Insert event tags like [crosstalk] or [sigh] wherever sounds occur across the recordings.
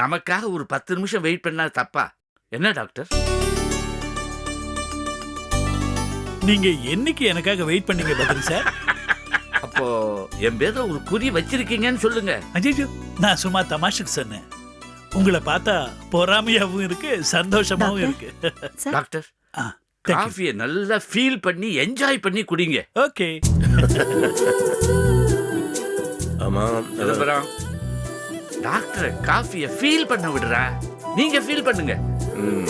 நமக்காக ஒரு பத்து நிமிஷம் வெயிட் பண்ணா தப்பா? என்ன டாக்டர்? நீங்க என்னைக்கு எனக்காக வெயிட் பண்ணீங்க பத்ரி சார்? [laughs] அப்போ என் பேர ஒரு குறி வச்சிருக்கீங்கன்னு சொல்லுங்க. அஜய்ஜோ நான் சும்மா தமாஷுக்கு சொன்னேன். உங்களை பார்த்தா பொறாமையாவும் இருக்கு சந்தோஷமாவும் இருக்கு. டாக்டர். காஃபியை நல்லா ஃபீல் பண்ணி என்ஜாய் பண்ணி குடிங்க. ஓகே ஆமா சிதம்பரம் டாக்டர் காஃபியை ஃபீல் பண்ண விடுறா. நீங்க ஃபீல் பண்ணுங்க. ம்.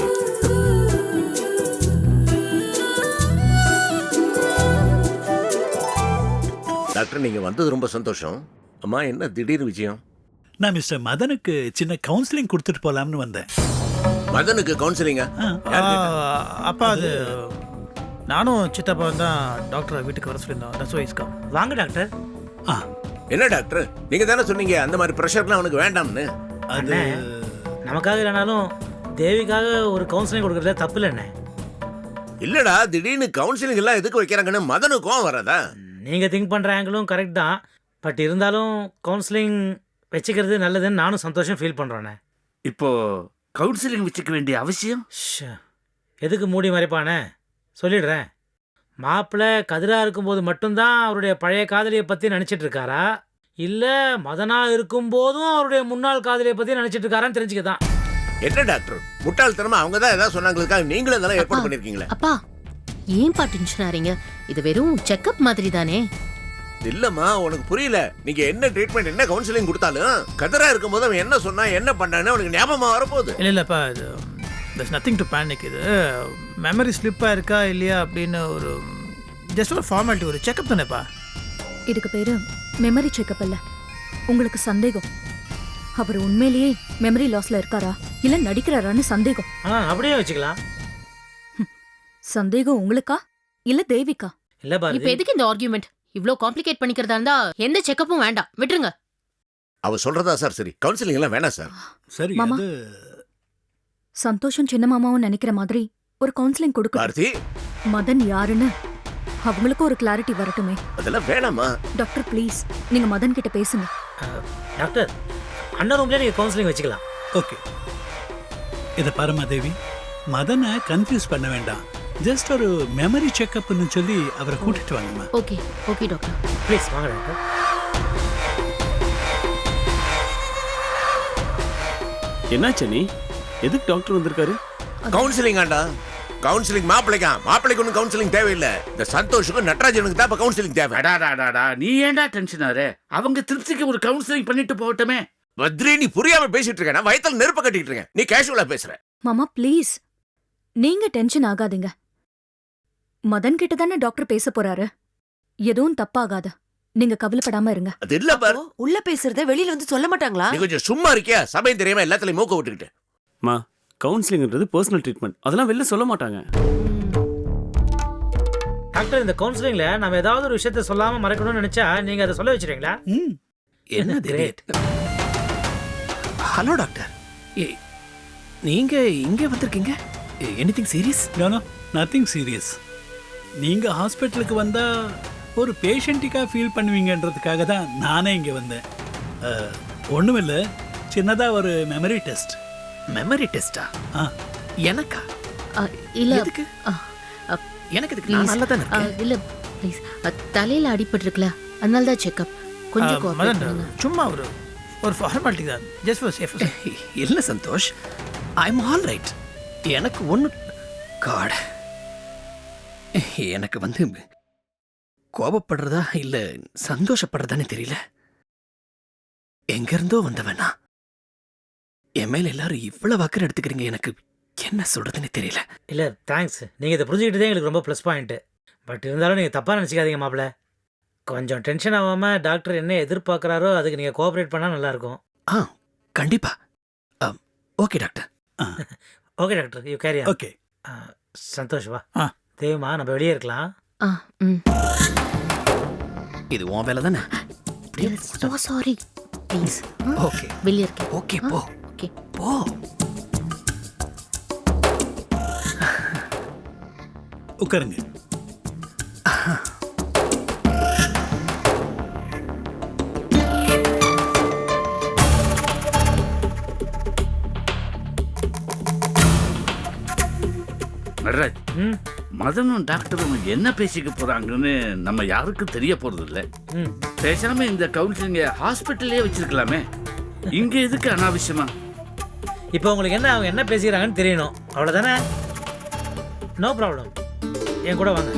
டாக்டர் நீங்க வந்தது ரொம்ப சந்தோஷம். அம்மா என்ன திடீர் விஷயம் நான் மிஸ்டர் மதனுக்கு சின்ன கவுன்சிலிங் கொடுத்துட்டு போலாம்னு வந்தேன். மதனுக்கு கவுன்சிலிங்கா அப்பா அது நானும் சித்தப்பா தான் டாக்டரை வீட்டுக்கு வர சொல்லியிருந்தோம். வாங்க டாக்டர். ஆ, என்ன டாக்டர்? நீங்க தானே சொன்னீங்க அந்த மாதிரி ப்ரெஷர்லாம் அவனுக்கு வேண்டாம்னு. அது அண்ணே. நமக்காக இல்லைனாலும் தேவிக்காக ஒரு கவுன்சிலிங் கொடுக்கறதுல தப்பு இல்லைண்ணே இல்லடா திடீர்னு கவுன்சிலிங் எல்லாம் எதுக்கு வைக்கிறாங்கன்னு மதனுக்கும் வராதா? நீங்கள் திங்க் பண்ணுற ஆங்கிளும் கரெக்ட் தான். பட் இருந்தாலும் கவுன்சிலிங் வச்சுக்கிறது நல்லதுன்னு நானும் சந்தோஷம் ஃபீல் பண்ணுறேண்ணே இப்போ கவுன்சிலிங் வச்சுக்க வேண்டிய அவசியம்? எதுக்கு மூடி மறைப்பானே சொல்லிடுறேன். மாப்பிள்ளை கதிரா இருக்கும்போது மட்டும்தான் அவருடைய பழைய காதலியை பற்றி நினச்சிட்டு இருக்காரா? இல்லை மதனா இருக்கும்போதும் அவருடைய முன்னாள் காதலியை பற்றி நினச்சிட்டு இருக்காரான்னு தெரிஞ்சுக்க தான் என்ன டாக்டர்? முட்டாள்தனமா அவங்க தான் ஏதாவது சொன்னாங்களுக்காக நீங்களும் இதெல்லாம் ஏற்பாடு. பண்ணிருக்கீங்களே? அப்பா ஏன்பா டென்ஷன் ஆறீங்க இது வெறும் செக்கப் மாதிரி தானே இல்லம்மா உனக்கு புரியல. நீங்க என்ன ட்ரீட்மெண்ட் என்ன கவுன்சிலிங் கொடுத்தாலும் கதரா இருக்கும்போது அவன் என்ன சொன்னா என்ன பண்ணான்னு உனக்கு ஞாபகமா வரப்போகுது. இல்லை இல்லைப்பா இது தட்ஸ் நத்திங் டு பேனிக் இது மெமரி ஸ்லிப்பாக இருக்கா இல்லையா அப்படின்னு ஒரு ஜஸ்ட் ஒரு ஃபார்மாலிட்டி ஒரு செக்கப் தானேப்பா? இதுக்கு பேரு மெமரி செக்கப் இல்ல உங்களுக்கு சந்தேகம். அவர் உண்மையிலேயே மெமரி லாஸ்ல இருக்காரா? இல்ல நடிக்கிறாரான்னு சந்தேகம். ஆ அப்படியே வச்சுக்கலாம். சந்தேகம் உங்களுக்கா? இல்ல தேவிக்கா? இல்லை இப்ப எதுக்கு இந்த ஆர்கியூமெண்ட் இவ்ளோ காம்ப்ளிகேட் பண்ணிக்கிறதா இருந்தா எந்த செக்கப்பும் வேண்டாம். விட்டுருங்க. அவ சொல்றதா சார்? சரி கவுன்சிலிங் எல்லாம் வேணாம் சார். சரி சந்தோஷம் சின்ன மாமாவும் நினைக்கிற மாதிரி ஒரு கவுன்சிலிங் கொடுக்க மதன் யாருன்னு? அவங்களுக்கும் ஒரு கிளாரிட்டி வரட்டுமே. அதெல்லாம் வேணாமா? டாக்டர் ப்ளீஸ் நீங்க மதன் கிட்ட பேசுங்க. டாக்டர் அண்ணன் ரூம்லேயே நீங்கள் கவுன்சிலிங் வச்சுக்கலாம். ஓகே இதை பாருமா தேவி. மதனை கன்ஃபியூஸ் பண்ண வேண்டாம். ஜஸ்ட் ஒரு மெமரி செக்கப்னு சொல்லி அவரை கூட்டிட்டு வாங்கம்மா. ஓகே ஓகே டாக்டர் ப்ளீஸ் வாங்க டாக்டர் என்னாச்சு நீ எதுக்கு டாக்டர் வந்திருக்காரு? கவுன்சிலிங் ஆண்டா. கவுன்சிலிங் மாப்பிள்ளைக்கா. மாப்பிள்ளைக்கு ஒன்றும் கவுன்சிலிங் தேவையில்லை. இந்த சந்தோஷுக்கும் நட்ராஜனுக்கு தான் இப்போ கவுன்சிலிங் தேவை. அடாடாடாடா நீ ஏன்டா டென்ஷன் ஆற அவங்க திருப்திக்கு ஒரு கவுன்சிலிங் பண்ணிட்டு போகட்டுமே. பத்ரி நீ புரியாம பேசிட்டு இருக்க. நான் வயத்துல நெருப்ப கட்டிட்டு இருக்கேன். நீ கேஷுவலா பேசுற. மாமா ப்ளீஸ் நீங்க டென்ஷன் ஆகாதீங்க. மதன் கிட்ட தானே டாக்டர் பேச போறாரு. எதுவும் தப்பாகாது. நீங்க கவலைப்படாம இருங்க. அது இல்ல பாரு. உள்ள பேசுறத வெளியில வந்து சொல்ல மாட்டாங்களா? நீ கொஞ்சம் சும்மா இருக்கியா? சபையும் தெரியாம எல்லாத்துலயும் மூக்க விட்டுக்கிட்டு. மா கவுன்சிலிங்ன்றது பர்சனல் ட்ரீட்மெண்ட் அதெல்லாம் வெளில சொல்ல மாட்டாங்க. டாக்டர் இந்த கவுன்சிலிங்ல நம்ம ஏதாவது ஒரு விஷயத்த சொல்லாம மறைக்கணும்னு நினைச்சா நீங்க அதை சொல்ல வச்சிருக்கீங்களா ம். என்ன Great. ஹலோ டாக்டர் நீங்க இங்கே வந்திருக்கீங்க? Anything serious no nothing serious நீங்க ஹாஸ்பிட்டலுக்கு வந்தா ஒரு பேஷண்ட்டுக்காக ஃபீல் பண்ணுவீங்கன்றதுக்காக தான் நானே இங்க வந்தேன். அஹ், ஒண்ணுமில்ல சின்னதா ஒரு மெமரி டெஸ்ட் மெமரி டெஸ்டா எனக்கா? இல்ல எதுக்கு? எனக்கு இதுக்கு நான். நல்லா தானே இருக்கேன். இல்ல ப்ளீஸ் தலையில அடிபட்டிருக்குல அதனால தான் செக்கப் கொஞ்சம் கோஆபரேட் பண்ணுங்க. சும்மா ஒரு ஒரு ஃபார்மாலிட்டி தான். ஜஸ்ட் ஃபார் சேஃப் இல்லை Santosh. I am all right எனக்கு ஒன்று காட் எனக்கு வந்து கோபப்படுறதா இல்லை சந்தோஷப்படுறதானே தெரியல. எங்கேருந்தோ வந்தவனா என் மேல எல்லாரும் இவ்வளவு அக்கறை எடுத்துக்கிறீங்க எனக்கு என்ன சொல்றதுன்னு தெரியல. இல்ல தேங்க்ஸ் நீங்க இதை புரிஞ்சுக்கிட்டதே எங்களுக்கு ரொம்ப ப்ளஸ் பாயிண்ட் பட் இருந்தாலும் நீங்க தப்பா நினைச்சுக்காதீங்க மாப்பிள கொஞ்சம் டென்ஷன் ஆகாம டாக்டர் என்ன எதிர்பார்க்கறாரோ அதுக்கு நீங்க கோஆபரேட் பண்ணா நல்லா இருக்கும் ஆ கண்டிப்பா. Okay doctor okay doctor you carry okay Santosh வா. ஆ. தேவமா நம்ம வெளியே இருக்கலாம். ஆ ம். இது உன் வேலை தானே? சாரி ப்ளீஸ் ஓகே வெளியே இருக்கேன். ஓகே போ. ஓகே போ. உட்காருங்க. நடராஜ் மதனும் டாக்டரும் என்ன பேசிக்க போறாங்கன்னு நம்ம யாருக்கும் தெரிய போறது இல்ல பேசாம இந்த கவுன்சிலிங்க ஹாஸ்பிட்டல்லே வச்சிருக்கலாமே. இங்க எதுக்கு அனாவசியமா? இப்போ உங்களுக்கு என்ன அவங்க என்ன பேசிக்கிறாங்கன்னு தெரியணும். அவ்வளோதானே நோ ப்ராப்ளம் என் கூட வாங்க.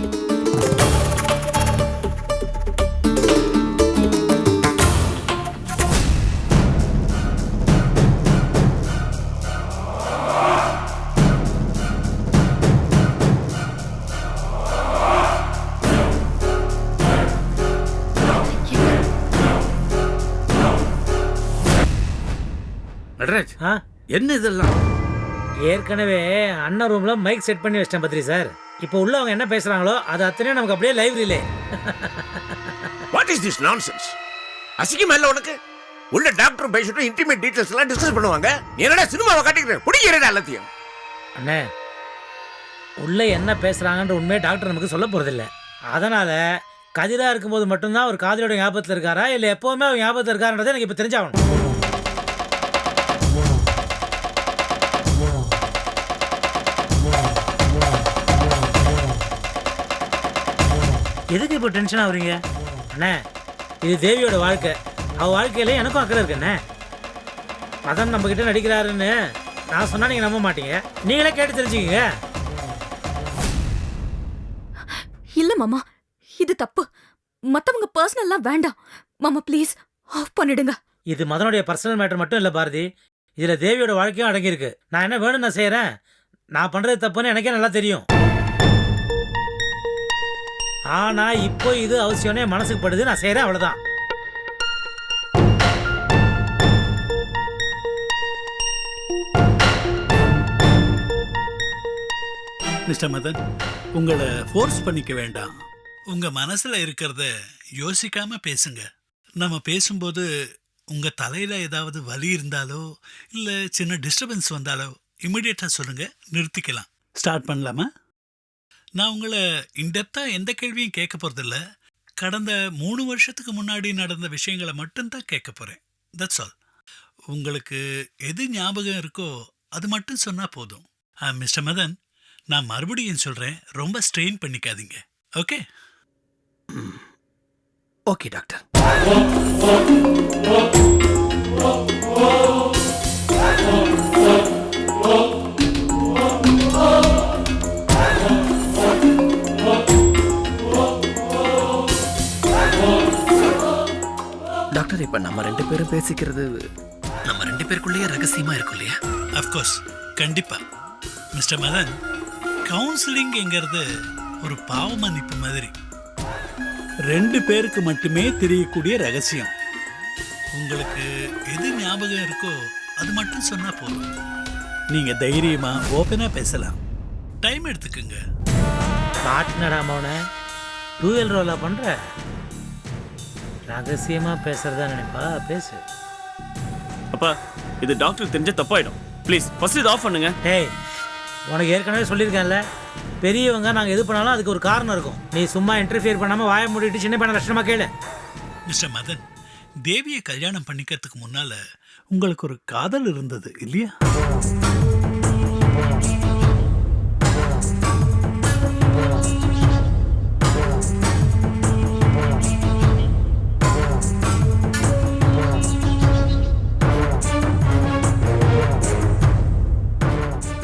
நடராஜ். ஆ? என்ன இதெல்லாம்? ஏற்கனவே அண்ணன் ரூமில் மைக் செட் பண்ணி வச்சிட்டேன் பத்ரி சார் இப்போ உள்ளவங்க என்ன பேசுகிறாங்களோ அது அத்தனையும் நமக்கு அப்படியே லைப்ரரியிலே வாட் இஸ் திஸ் நான்சென்ஸ் அசிங்கமா இல்ல உனக்கு? உள்ள டாக்டர் பேஷண்ட்டும் இன்டிமேட் டீடைல்ஸ் எல்லாம் டிஸ்கஸ் பண்ணுவாங்க. என்னடா சினிமாவை காட்டிக்கிற பிடிக்கிறடா எல்லாத்தையும். அண்ணே உள்ளே என்ன பேசுகிறாங்கன்ற உண்மையை டாக்டர் நமக்கு சொல்ல போகிறதில்ல அதனால் கதிரா இருக்கும்போது மட்டும்தான் ஒரு காதலியோட ஞாபகத்தில் இருக்காரா? இல்லை எப்போவுமே அவர் ஞாபகத்தில் இருக்காருன்றதை எனக்கு இப்போ தெரிஞ்சாகணும். எதுக்கு இப்போ டென்ஷன் ஆகுறீங்க? அண்ணே இது தேவியோட வாழ்க்கை. அவ வாழ்க்கையில எனக்கும் அக்கறை இருக்கு அண்ணே. மதன் நம்ம கிட்ட நடிக்கிறாருன்னு நான் சொன்னா நீங்க நம்ப மாட்டீங்க. நீங்களே கேட்டு தெரிஞ்சுக்கங்க. இல்ல மாமா. இது தப்பு. மத்தவங்க பர்சனல்லாம் வேண்டாம். மாமா ப்ளீஸ் ஆஃப் பண்ணிடுங்க. இது மதனுடைய பர்சனல் மேட்டர் மட்டும் இல்லை பாரதி. இதில் தேவியோட வாழ்க்கையும் அடங்கியிருக்கு. நான் என்ன வேணும் நான் செய்கிறேன் நான் பண்ணுறது தப்புன்னு எனக்கே நல்லா தெரியும். ஆனால் இப்போ இது அவசியம்னே மனசுக்கு படுது. நான் செய்கிறேன் அவ்வளவுதான். மிஸ்டர் மதன் உங்களை ஃபோர்ஸ் பண்ணிக்க வேண்டாம். உங்க மனசுல இருக்கிறத யோசிக்காம பேசுங்க. நம்ம பேசும்போது உங்க தலையில ஏதாவது வலி இருந்தாலோ இல்ல சின்ன டிஸ்டர்பன்ஸ் வந்தாலோ இமிடியேட்டா சொல்லுங்க. நிறுத்திக்கலாம். ஸ்டார்ட் பண்ணலாமா? நான் உங்களை இன்டெப்தா எந்த கேள்வியும் கேட்க போறதில்ல. கடந்த மூணு வருஷத்துக்கு முன்னாடி நடந்த விஷயங்களை மட்டும்தான் கேட்க போறேன். தட்ஸ் ஆல் உங்களுக்கு எது ஞாபகம் இருக்கோ அது மட்டும் சொன்னா போதும். மிஸ்டர் மதன் நான் மறுபடியும் சொல்றேன். ரொம்ப ஸ்ட்ரெயின் பண்ணிக்காதீங்க. ஓகே ஓகே டாக்டர் டாக்டர் இப்ப நம்ம ரெண்டு பேரும் பேசிக்கிறது நம்ம ரெண்டு பேருக்குள்ளேயே ரகசியமா இருக்கும் இல்லையா? அஃப்கோர்ஸ் கண்டிப்பா. மிஸ்டர் மதன் கவுன்சிலிங்கிறது ஒரு பாவ மன்னிப்பு மாதிரி. ரெண்டு பேருக்கு மட்டுமே தெரியக்கூடிய ரகசியம். உங்களுக்கு எது ஞாபகம் இருக்கோ அது மட்டும் சொன்னா போதும். நீங்க தைரியமா ஓப்பனா பேசலாம். டைம் எடுத்துக்குங்க. மாட்டினடா மௌன டூயல் ரோலா பண்ணுற ரகசியமாக பேசுகிறதா நினைப்பா? பேசு. அப்பா இது டாக்டர் தெரிஞ்ச தப்பாயிடும். ப்ளீஸ் ஃபர்ஸ்ட் இது ஆஃப் பண்ணுங்க. டேய் உனக்கு ஏற்கனவே சொல்லியிருக்கேன்ல. பெரியவங்க நாங்கள் எது பண்ணாலும் அதுக்கு ஒரு காரணம் இருக்கும். நீ சும்மா இன்டர்ஃபியர் பண்ணாமல் வாய மூடிட்டு சின்ன பையனை கஷ்டமாக கேளு. மிஸ்டர் மதன் தேவியை கல்யாணம் பண்ணிக்கிறதுக்கு முன்னால உங்களுக்கு ஒரு காதல் இருந்தது இல்லையா?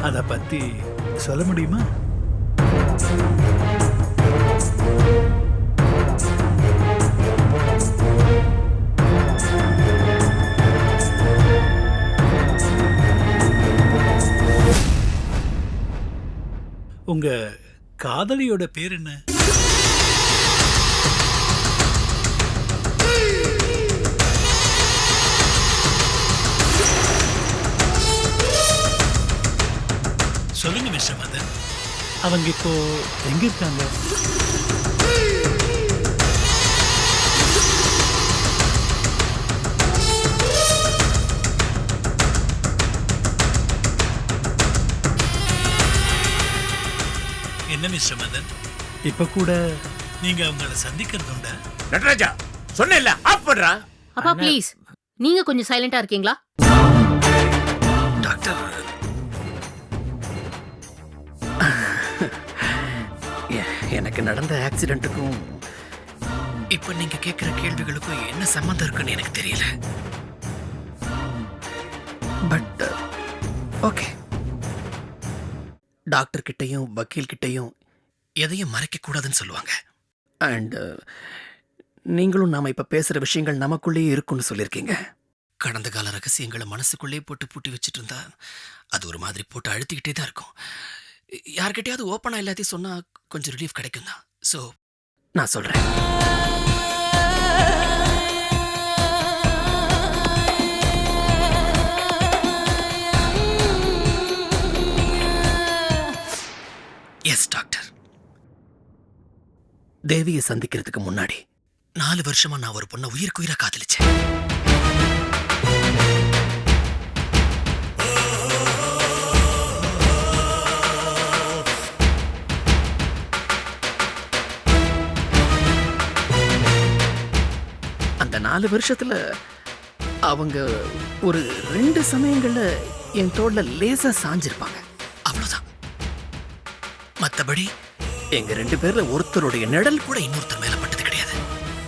அதை பத்தி சொல்ல முடியுமா? உங்க காதலியோட பேர் என்ன? சொல்லுங்க மிஸ்டர் மதன். அவங்க இப்போ எங்க இருக்காங்க என்ன மிஸ்டர் மதன்? இப்ப கூட நீங்க அவங்கள சந்திக்கிறது உண்டா? நடராஜா சொன்னேன்ல ஆஃப் பண்றா? அப்பா ப்ளீஸ் நீங்க கொஞ்சம் சைலண்டா இருக்கீங்களா? டாக்டர் எனக்கு நடந்த ஆக்சிடென்ட்டுக்கும் இப்போ நீங்க கேட்குற கேள்விகளுக்கும் என்ன சம்மந்தம் இருக்குன்னு எனக்கு தெரியல. பட் ஓகே டாக்டர் கிட்டையும் வக்கீல் கிட்டையும் எதையும் மறைக்க கூடாதுன்னு சொல்லுவாங்க. அண்டு நீங்களும் நாம் இப்போ பேசுகிற விஷயங்கள் நமக்குள்ளேயே இருக்கும்னு சொல்லியிருக்கீங்க. கடந்த கால ரகசியங்களை மனசுக்குள்ளேயே போட்டு பூட்டி வச்சுட்டு இருந்தா அது ஒரு மாதிரி போட்டு அழுத்திக்கிட்டே தான் இருக்கும். யார்கிட்டயாவது ஓப்பனா எல்லாத்தையும் சொன்னா கொஞ்சம் ரிலீஃப் கிடைக்கும் தான் ஸோ நான் சொல்றேன். எஸ் டாக்டர் தேவியை சந்திக்கிறதுக்கு முன்னாடி நாலு வருஷமா நான் ஒரு பொண்ணை உயிருக்குயிரா காதலிச்சேன். நாலு வருஷத்துல அவங்க ஒரு ரெண்டு சமயங்கள்ல என் தோல்ல லேசா சாஞ்சிருப்பாங்க. அவ்வளவுதான். மத்தபடி எங்க ரெண்டு பேர்ல ஒருத்தருடைய நிழல் கூட இன்னொருத்தர் மேல பட்டது கிடையாது.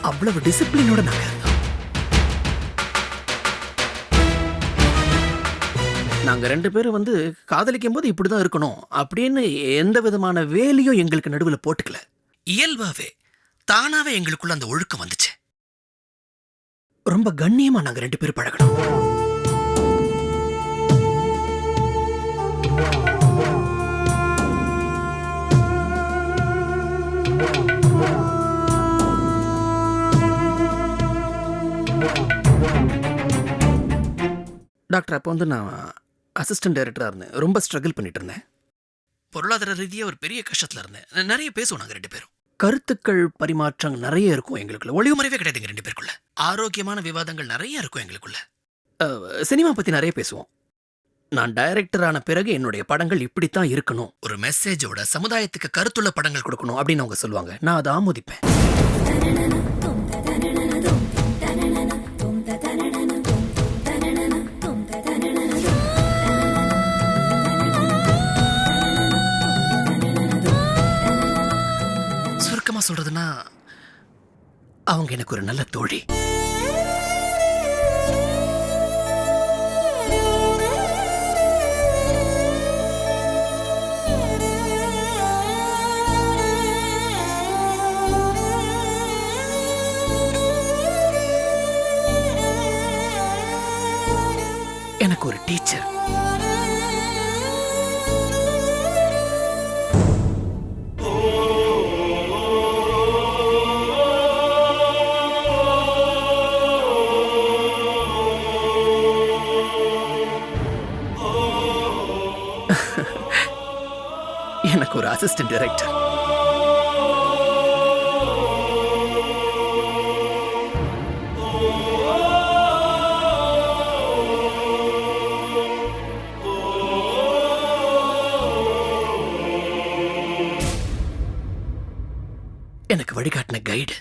அவ்வளவு டிசிப்ளினோட நாங்க இருந்தோம். நாங்க ரெண்டு பேரும் வந்து காதலிக்கும் போது இப்படிதான் இருக்கணும் அப்படின்னு எந்த விதமான வேலையும் எங்களுக்கு நடுவில் போட்டுக்கல. இயல்பாவே தானாவே எங்களுக்குள்ள அந்த ஒழுக்கம் வந்துச்சு. ரொம்ப கண்ணியமா நாங்க ரெண்டு பேரும் பழகணும். டாக்டர் அப்போ வந்து நான் அசிஸ்டன்ட் டைரக்டராக இருந்தேன். ரொம்ப ஸ்ட்ரகிள் பண்ணிட்டு இருந்தேன். பொருளாதார ரீதியாக ஒரு பெரிய கஷ்டத்தில் இருந்தேன். நிறைய பேசுவோம் நாங்கள் ரெண்டு பேரும். கருத்துக்கள் பரிமாற்றம் நிறைய இருக்கும் எங்களுக்குள்ள. ஒளிவுமறைவே கிடையாதுங்க கிடையாது ரெண்டு பேருக்குள்ள. ஆரோக்கியமான விவாதங்கள் நிறைய இருக்கும் எங்களுக்குள்ள. சினிமா பத்தி நிறைய பேசுவோம். நான் டைரக்டரான பிறகு என்னுடைய படங்கள் இப்படித்தான் இருக்கணும். ஒரு மெசேஜோட சமுதாயத்துக்கு கருத்துள்ள படங்கள் கொடுக்கணும் அப்படின்னு அவங்க சொல்லுவாங்க. நான் அதை ஆமோதிப்பேன். சுருக்கமா சொல்றதுன்னா அவங்க எனக்கு ஒரு நல்ல தோழி. அசிஸ்டன்ட் டைரக்டர் எனக்கு வழிகாட்டின கைடு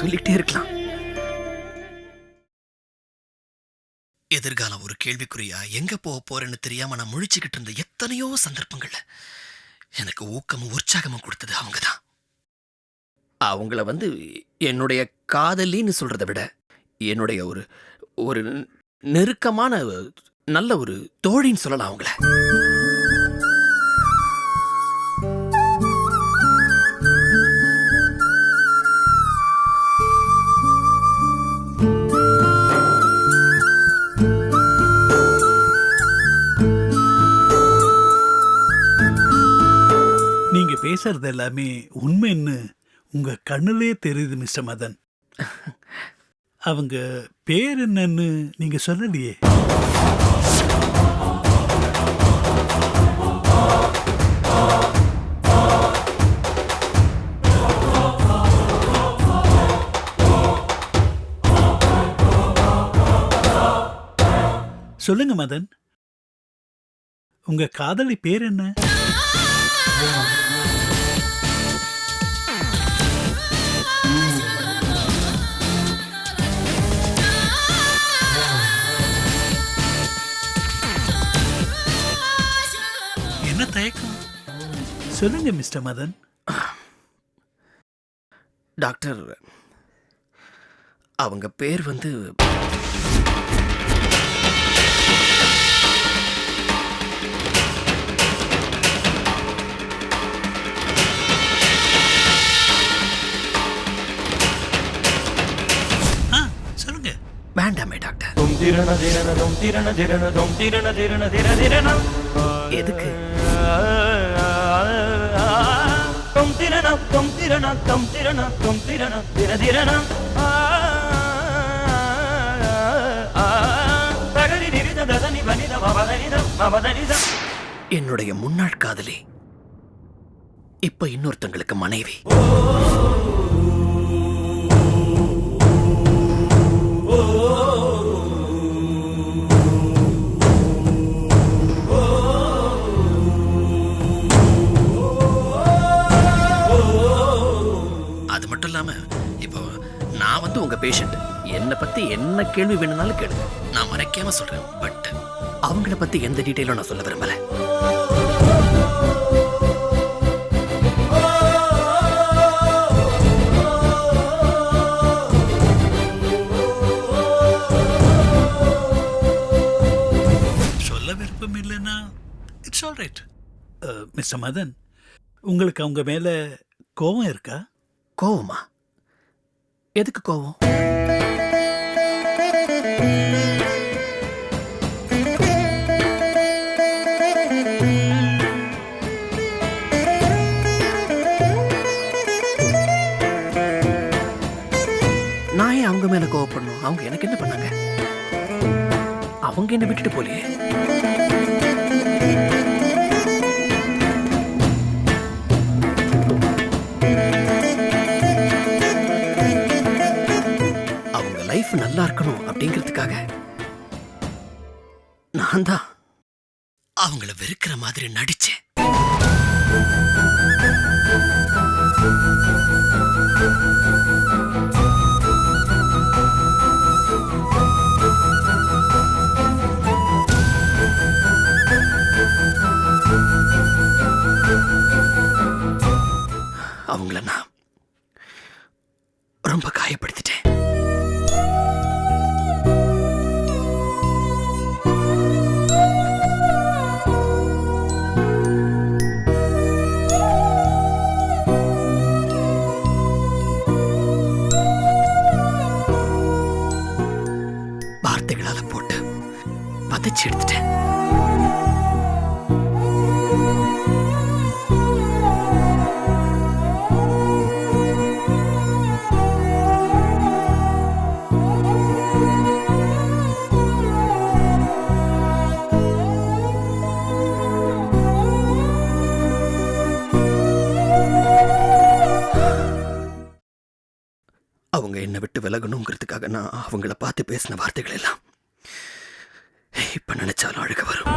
சொல்லிட்டே இருக்கலாம். எதிர்காலம் ஒரு கேள்விக்குறியா? எங்க போக போறேன்னு தெரியாம நான் முழிச்சுக்கிட்டு இருந்த எத்தனையோ சந்தர்ப்பங்கள்ல. எனக்கு ஊக்கமும் உற்சாகமும் கொடுத்தது அவங்கதான். அவங்கள வந்து என்னுடைய காதலின்னு சொல்றதை விட என்னுடைய ஒரு ஒரு நெருக்கமான நல்ல ஒரு தோழின்னு சொல்லலாம் அவங்கள. பேசுறது எல்லாமே உண்மைன்னு உங்க கண்ணுலயே தெரியுது மிஸ்டர் மதன். அவங்க பேர் என்னன்னு நீங்க சொல்லலையே. சொல்லுங்க மதன். உங்க காதலி பேர் என்ன? என்ன தயக்கம்? சொல்லுங்க மிஸ்டர் மதன். டாக்டர் அவங்க பேர் வந்து வேண்டாமே டாக்டர். எதுக்கு? என்னுடைய முன்னாள் காதலி இப்ப இன்னொருத்தங்களுக்கு மனைவி அது உங்க பேஷண்ட் என்னை பத்தி என்ன கேள்வி வேணும்னாலும் கேளுங்க. நான் மறைக்காம சொல்றேன் பட் அவங்கள பத்தி எந்த டீட்டெயிலும் நான் சொல்ல விரும்பல. சொல்ல விருப்பம் இல்லைன்னா it's all right mister Madan உங்களுக்கு அவங்க மேல கோபம் இருக்கா? கோவமா? எதுக்கு கோவம்? நான் ஏன் அவங்க மேல கோவப்படணும்? அவங்க எனக்கு என்ன பண்ணாங்க? அவங்க என்ன விட்டுட்டு போலியே? லைஃப் நல்லா இருக்கணும் அப்படிங்கிறதுக்காக. நான் தான் அவங்கள வெறுக்கிற மாதிரி நடிச்சேன். அவங்கள நான் ரொம்ப காயப்படுத்திட்டேன். பேசின வார்த்தைகள் எல்லாம் இப்ப நினைச்சாலும் அழுக வரும்.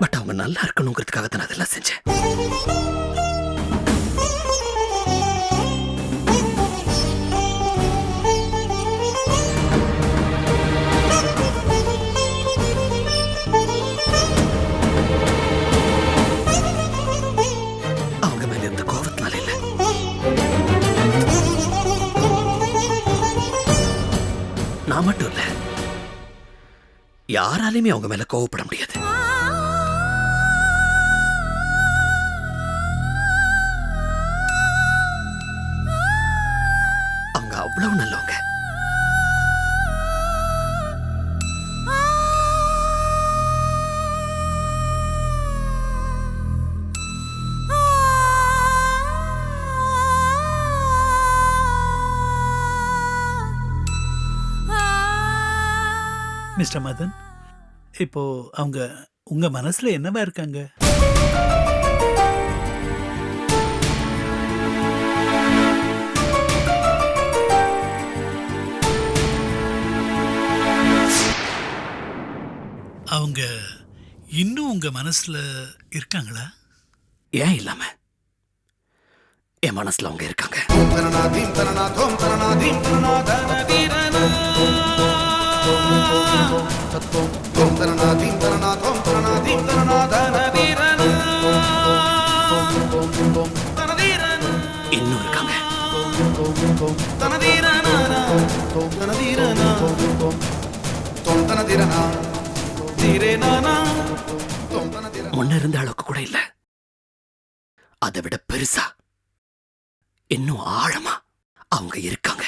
பட் அவங்க நல்லா இருக்கணுங்கிறதுக்காக தான் அதெல்லாம் செஞ்சேன். நான் மட்டும் இல்ல. யாராலையுமே அவங்க மேல கோவப்பட முடியாது. மிஸ்டர் மதன் இப்போ அவங்க உங்க மனசுல என்னவா இருக்காங்க? அவங்க இன்னும் உங்க மனசுல இருக்காங்களா? ஏன் இல்லாம? என் மனசுல அவங்க இருக்காங்க. இன்னும் இருக்காங்க முன்ன இருந்த அளவுக்கு கூட இல்ல. அதை விட பெருசா இன்னும் ஆழமா அவங்க இருக்காங்க.